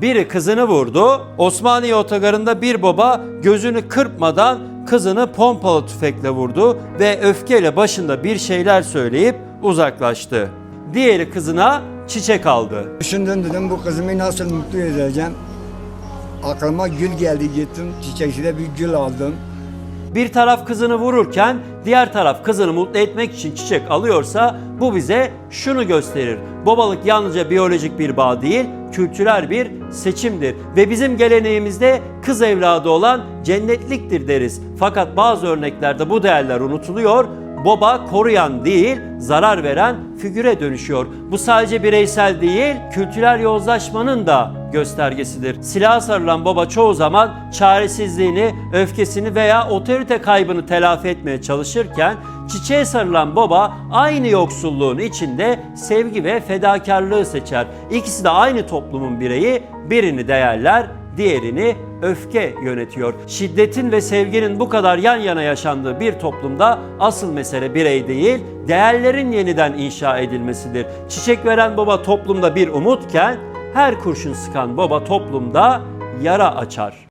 Biri kızını vurdu. Osmaniye otogarında bir baba gözünü kırpmadan kızını pompalı tüfekle vurdu ve öfkeyle başında bir şeyler söyleyip uzaklaştı. Diğeri kızına çiçek aldı. Düşündüm dedim bu kızımı nasıl mutlu edeceğim. Aklıma gül geldi gittim çiçekçide bir gül aldım. Bir taraf kızını vururken diğer taraf kızını mutlu etmek için çiçek alıyorsa bu bize şunu gösterir. Babalık yalnızca biyolojik bir bağ değil, kültürel bir seçimdir. Ve bizim geleneğimizde kız evladı olan cennetliktir deriz. Fakat bazı örneklerde bu değerler unutuluyor. Baba koruyan değil, zarar veren figüre dönüşüyor. Bu sadece bireysel değil, kültürel yozlaşmanın da göstergesidir. Silaha sarılan baba çoğu zaman çaresizliğini, öfkesini veya otorite kaybını telafi etmeye çalışırken çiçeğe sarılan baba aynı yoksulluğun içinde sevgi ve fedakarlığı seçer. İkisi de aynı toplumun bireyi, birini değerler, diğerini öfke yönetiyor. Şiddetin ve sevginin bu kadar yan yana yaşandığı bir toplumda asıl mesele birey değil, değerlerin yeniden inşa edilmesidir. Çiçek veren baba toplumda bir umutken her kurşun sıkan baba toplumda yara açar.